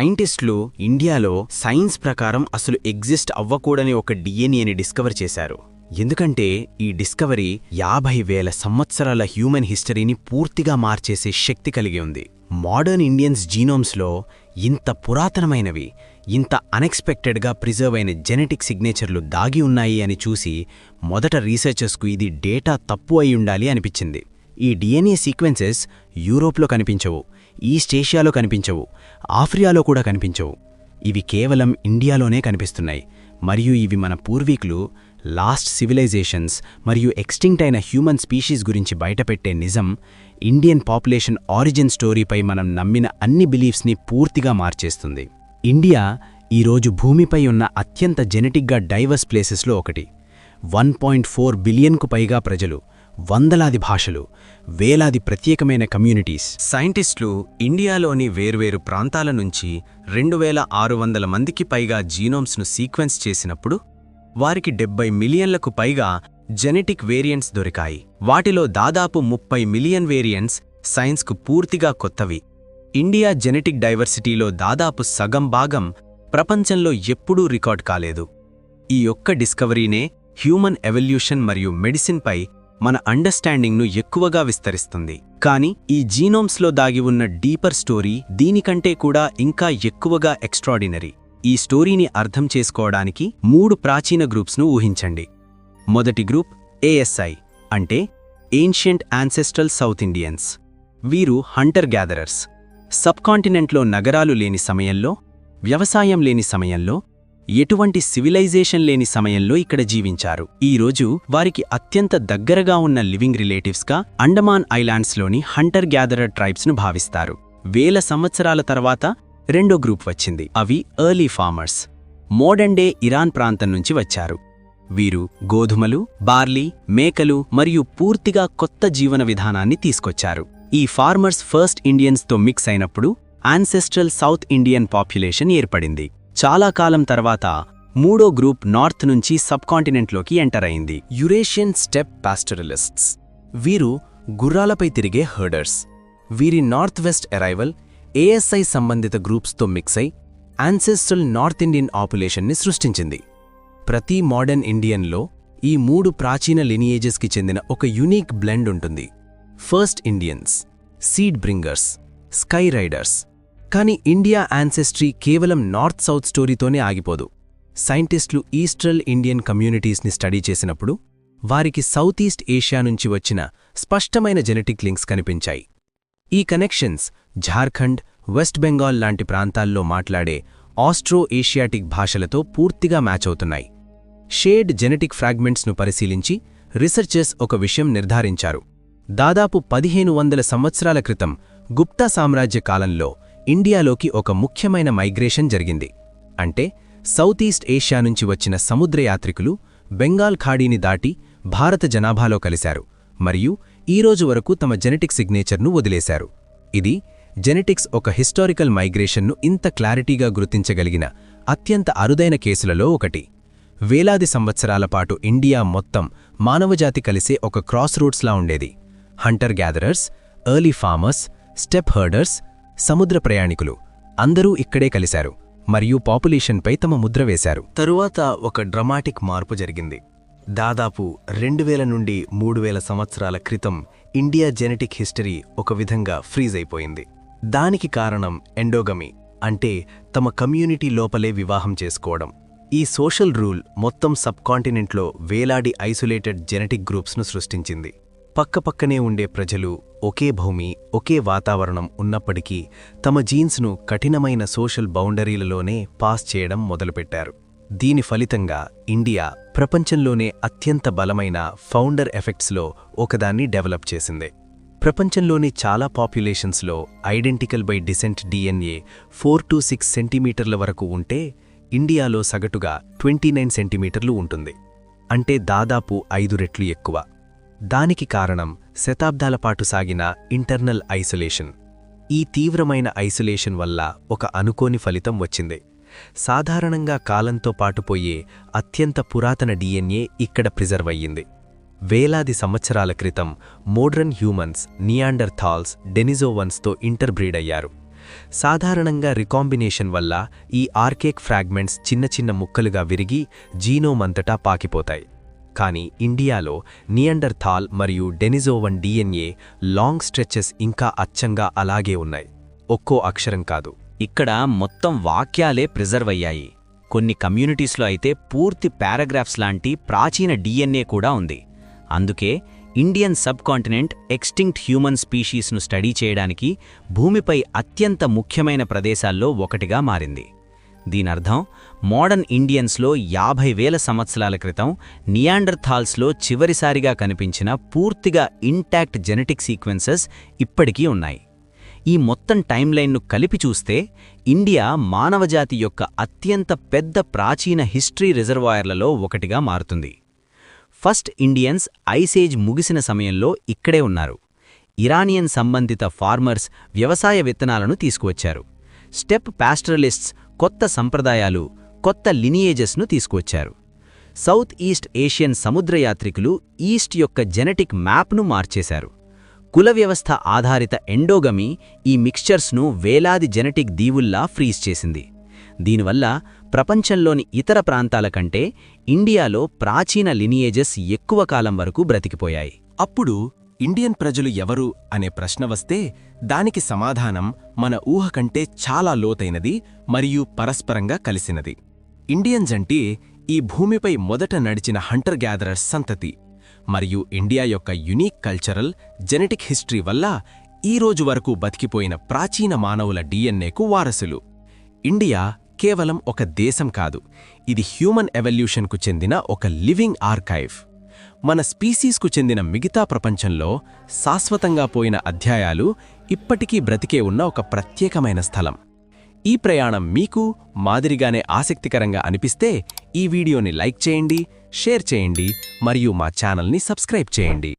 సైంటిస్టులు ఇండియాలో సైన్స్ ప్రకారం అసలు ఎగ్జిస్ట్ అవ్వకూడని ఒక డిఎన్ఏని డిస్కవర్ చేశారు. ఎందుకంటే ఈ డిస్కవరీ యాభై వేల సంవత్సరాల హ్యూమన్ హిస్టరీని పూర్తిగా మార్చేసే శక్తి కలిగి ఉంది. మోడర్న్ ఇండియన్స్ జీనోమ్స్లో ఇంత పురాతనమైనవి ఇంత అన్ఎక్స్పెక్టెడ్గా ప్రిజర్వ్ అయిన జెనెటిక్ సిగ్నేచర్లు దాగి ఉన్నాయి అని చూసి మొదట రీసెర్చర్స్కు ఇది డేటా తప్పు అయి ఉండాలి అనిపించింది. ఈ డిఎన్ఏ సీక్వెన్సెస్ యూరోప్లో కనిపించవు ఈస్ట్ ఏషియాలో కనిపించవు ఆఫ్రియాలో కూడా కనిపించవు. ఇవి కేవలం ఇండియాలోనే కనిపిస్తున్నాయి. మరియు ఇవి మన పూర్వీకులు లాస్ట్ సివిలైజేషన్స్ మరియు ఎక్స్టింక్ట్ అయిన హ్యూమన్ స్పీషీస్ గురించి బయటపెట్టే నిజం ఇండియన్ పాపులేషన్ ఆరిజిన్ స్టోరీపై మనం నమ్మిన అన్ని బిలీఫ్స్ని పూర్తిగా మార్చేస్తుంది. ఇండియా ఈరోజు భూమిపై ఉన్న అత్యంత జెనెటిక్గా డైవర్స్ ప్లేసెస్లో ఒకటి. వన్ పాయింట్ ఫోర్ బిలియన్కు పైగా ప్రజలు వందలాది భాషలు వేలాది ప్రత్యేకమైన కమ్యూనిటీస్. సైంటిస్టులు ఇండియాలోని వేర్వేరు ప్రాంతాల నుంచి రెండు వేల ఆరు వందల మందికి పైగా జీనోమ్స్ను సీక్వెన్స్ చేసినప్పుడు వారికి డెబ్బై మిలియన్లకు పైగా జెనెటిక్ వేరియంట్స్ దొరికాయి. వాటిలో దాదాపు ముప్పై మిలియన్ వేరియంట్స్ సైన్స్కు పూర్తిగా కొత్తవి. ఇండియా జెనెటిక్ డైవర్సిటీలో దాదాపు సగం భాగం ప్రపంచంలో ఎప్పుడూ రికార్డ్ కాలేదు. ఈ ఒక్క డిస్కవరీనే హ్యూమన్ ఎవల్యూషన్ మరియు మెడిసిన్పై మన అండర్స్టాండింగ్ను ఎక్కువగా విస్తరిస్తుంది. కానీ ఈ జీనోమ్స్లో దాగి ఉన్న డీపర్ స్టోరీ దీనికంటే కూడా ఇంకా ఎక్కువగా ఎక్స్ట్రాడినరీ ఈ స్టోరీని అర్థం చేసుకోవడానికి మూడు ప్రాచీన గ్రూప్స్ను ఊహించండి. మొదటి గ్రూప్ ఏఎస్ఐ అంటే ఏన్షియంట్ యాన్సెస్ట్రల్ సౌత్ ఇండియన్స్ వీరు హంటర్ గ్యాదరర్స్ సబ్కాంటినెంట్లో నగరాలు లేని సమయంలో వ్యవసాయం లేని సమయంలో ఎటువంటి సివిలైజేషన్ లేని సమయంలో ఇక్కడ జీవించారు. ఈ రోజు వారికి అత్యంత దగ్గరగా ఉన్న లివింగ్ రిలేటివ్స్గా అండమాన్ ఐలాండ్స్లోని హంటర్ గ్యాదరర్ ట్రైబ్స్ను భావిస్తారు. వేల సంవత్సరాల తర్వాత రెండో గ్రూప్ వచ్చింది. అవి early farmers. Modern day Iran ప్రాంతం నుంచి వచ్చారు. వీరు గోధుమలు బార్లీ మేకలు మరియు పూర్తిగా కొత్త జీవన విధానాన్ని తీసుకొచ్చారు. ఈ ఫార్మర్స్ ఫస్ట్ ఇండియన్స్తో మిక్స్ అయినప్పుడు ఆన్సెస్ట్రల్ సౌత్ ఇండియన్ పాపులేషన్ ఏర్పడింది. చాలా కాలం తర్వాత మూడో గ్రూప్ నార్త్ నుంచి సబ్కాంటినెంట్లోకి ఎంటర్ అయింది. Eurasian steppe pastoralists. వీరు గుర్రాలపై తిరిగే హర్డర్స్. వీరి నార్త్ వెస్ట్ అరైవల్ ఏఎస్ఐ సంబంధిత గ్రూప్స్తో మిక్స్ అయి యాన్సెస్ట్రల్ నార్త్ ఇండియన్ ఆపులేషన్ని సృష్టించింది. ప్రతి మోడర్న్ ఇండియన్లో ఈ మూడు ప్రాచీన లినియేజెస్కి చెందిన ఒక యునీక్ బ్లెండ్ ఉంటుంది. First Indians seed bringers sky riders. కానీ ఇండియా యాన్సెస్ట్రీ కేవలం నార్త్ సౌత్ స్టోరీతోనే ఆగిపోదు. సైంటిస్టులు ఈస్ట్రల్ ఇండియన్ కమ్యూనిటీస్ని స్టడీ చేసినప్పుడు వారికి సౌత్ ఈస్ట్ ఏషియా నుంచి వచ్చిన స్పష్టమైన జెనెటిక్ లింక్స్ కనిపించాయి. ఈ కనెక్షన్స్ ఝార్ఖండ్ వెస్ట్ బెంగాల్ లాంటి ప్రాంతాల్లో మాట్లాడే ఆస్ట్రో ఏషియాటిక్ భాషలతో పూర్తిగా మ్యాచ్ అవుతున్నాయి. షేడ్ జెనెటిక్ ఫ్రాగ్మెంట్స్ను పరిశీలించి రీసెర్చర్స్ ఒక విషయం నిర్ధారించారు. దాదాపు పదిహేను వందల సంవత్సరాల క్రితం గుప్తా సామ్రాజ్య కాలంలో ఇండియాలోకి ఒక ముఖ్యమైన మైగ్రేషన్ జరిగింది. అంటే సౌత్ ఈస్ట్ ఏషియా నుంచి వచ్చిన సముద్రయాత్రికులు బెంగాల్ ఖాడీని దాటి భారత జనాభాలో కలిశారు మరియు ఈరోజు వరకు తమ జెనెటిక్ సిగ్నేచర్ను వదిలేశారు. ఇది జెనెటిక్స్ ఒక హిస్టారికల్ మైగ్రేషన్ను ఇంత క్లారిటీగా గుర్తించగలిగిన అత్యంత అరుదైన కేసులలో ఒకటి. వేలాది సంవత్సరాల పాటు ఇండియా మొత్తం మానవజాతి కలిసే ఒక క్రాస్ రూట్స్లా ఉండేది. Hunter gatherers early farmers steppe herders సముద్ర ప్రయాణికులు అందరూ ఇక్కడే కలిశారు మరియు పాపులేషన్పై తమ ముద్ర వేశారు. తరువాత ఒక డ్రమాటిక్ మార్పు జరిగింది. దాదాపు రెండు వేల నుండి మూడు వేల సంవత్సరాల క్రితం ఇండియా జెనెటిక్ హిస్టరీ ఒక విధంగా ఫ్రీజ్ అయిపోయింది. దానికి కారణం ఎండోగమి అంటే తమ కమ్యూనిటీ లోపలే వివాహం చేసుకోవడం. ఈ సోషల్ రూల్ మొత్తం సబ్కాంటినెంట్లో వేలాడి ఐసోలేటెడ్ జెనెటిక్ గ్రూప్స్ను సృష్టించింది. పక్కపక్కనే ఉండే ప్రజలు ఒకే భూమి ఒకే వాతావరణం ఉన్నప్పటికీ తమ జీన్స్ను కఠినమైన సోషల్ బౌండరీలలోనే పాస్ చేయడం మొదలుపెట్టారు. దీని ఫలితంగా ఇండియా ప్రపంచంలోనే అత్యంత బలమైన ఫౌండర్ ఎఫెక్ట్స్లో ఒకదాన్ని డెవలప్ చేసింది. ప్రపంచంలోని చాలా పాపులేషన్స్లో identical by descent DNA four to six సెంటీమీటర్ల వరకు ఉంటే ఇండియాలో సగటుగా ట్వంటీ నైన్ సెంటీమీటర్లు ఉంటుంది. అంటే దాదాపు ఐదు రెట్లు ఎక్కువ. దానికి కారణం శతాబ్దాల పాటు సాగిన ఇంటర్నల్ ఐసోలేషన్. ఈ తీవ్రమైన ఐసోలేషన్ వల్ల ఒక అనుకోని ఫలితం వచ్చింది. సాధారణంగా కాలంతో పాటుపోయే అత్యంత పురాతన డిఎన్ఏ ఇక్కడ ప్రిజర్వ్ అయ్యింది. వేలాది సంవత్సరాల క్రితం మోడ్రన్ హ్యూమన్స్ నియాండర్ థాల్స్ డెనిజోవన్స్తో ఇంటర్బ్రీడ్ అయ్యారు. సాధారణంగా రికాంబినేషన్ వల్ల ఈ ఆర్కేక్ ఫ్రాగ్మెంట్స్ చిన్న చిన్న ముక్కలుగా విరిగి జీనోమ్ అంతటా పాకిపోతాయి. కానీ ఇండియాలో నియండర్థాల్ మరియు డెనిజోవన్ డిఎన్ఏ లాంగ్ స్ట్రెచెస్ ఇంకా అచ్చంగా అలాగే ఉన్నాయి. ఒక్కో అక్షరం కాదు. ఇక్కడ మొత్తం వాక్యాలే ప్రిజర్వ్ అయ్యాయి. కొన్ని కమ్యూనిటీస్లో అయితే పూర్తి పారాగ్రాఫ్స్ లాంటి ప్రాచీన డిఎన్ఏ కూడా ఉంది. అందుకే Indian subcontinent extinct human స్పీషీస్ను స్టడీ చేయడానికి భూమిపై అత్యంత ముఖ్యమైన ప్రదేశాల్లో ఒకటిగా మారింది. దీనర్థం మోడర్న్ ఇండియన్స్లో యాభై వేల సంవత్సరాల క్రితం నియాండర్థాల్స్లో చివరిసారిగా కనిపించిన పూర్తిగా ఇంటాక్ట్ జెనెటిక్ సీక్వెన్సెస్ ఇప్పటికీ ఉన్నాయి. ఈ మొత్తం టైమ్లైన్ను కలిపి చూస్తే ఇండియా మానవజాతి యొక్క అత్యంత పెద్ద ప్రాచీన హిస్టరీ రిజర్వాయర్లలో ఒకటిగా మారుతుంది. ఫస్ట్ ఇండియన్స్ ఐసేజ్ ముగిసిన సమయంలో ఇక్కడే ఉన్నారు. ఇరానియన్ సంబంధిత ఫార్మర్స్ వ్యవసాయ విత్తనాలను తీసుకువచ్చారు. స్టెప్ పాస్టరలిస్ట్స్ కొత్త సంప్రదాయాలు కొత్త లినియేజెస్ను తీసుకువచ్చారు. సౌత్ ఈస్ట్ ఏషియన్ సముద్రయాత్రికులు ఈస్ట్ యొక్క జెనెటిక్ మ్యాప్ను మార్చేశారు. కుల వ్యవస్థ ఆధారిత ఎండోగమి ఈ మిక్స్చర్స్ను వేలాది జెనెటిక్ దీవుల్లా ఫ్రీజ్ చేసింది. దీనివల్ల ప్రపంచంలోని ఇతర ప్రాంతాల కంటే ఇండియాలో ప్రాచీన లినియేజెస్ ఎక్కువ కాలం వరకు బ్రతికిపోయాయి. అప్పుడు ఇండియన్ ప్రజలు ఎవరు అనే ప్రశ్న వస్తే దానికి సమాధానం మన ఊహ కంటే చాలా లోతైనది మరియు పరస్పరంగా కలిసినది. ఇండియన్స్ అంటే ఈ భూమిపై మొదట నడిచిన హంటర్ గ్యాదరర్స్ సంతతి మరియు ఇండియా యొక్క యునీక్ కల్చరల్ జెనెటిక్ హిస్టరీ వల్ల ఈ రోజు వరకు బతికిపోయిన ప్రాచీన మానవుల డిఎన్ఏకు వారసులు. ఇండియా కేవలం ఒక దేశం కాదు ఇది హ్యూమన్ ఎవల్యూషన్కు చెందిన ఒక లివింగ్ ఆర్కైవ్. మన స్పీసీస్కు చెందిన మిగతా ప్రపంచంలో శాశ్వతంగా పోయిన అధ్యాయాలు ఇప్పటికీ బ్రతికే ఉన్న ఒక ప్రత్యేకమైన స్థలం. ఈ ప్రయాణం మీకు మాదిరిగానే ఆసక్తికరంగా అనిపిస్తే ఈ వీడియోని లైక్ చేయండి షేర్ చేయండి మరియు మా ఛానల్ని సబ్స్క్రైబ్ చేయండి.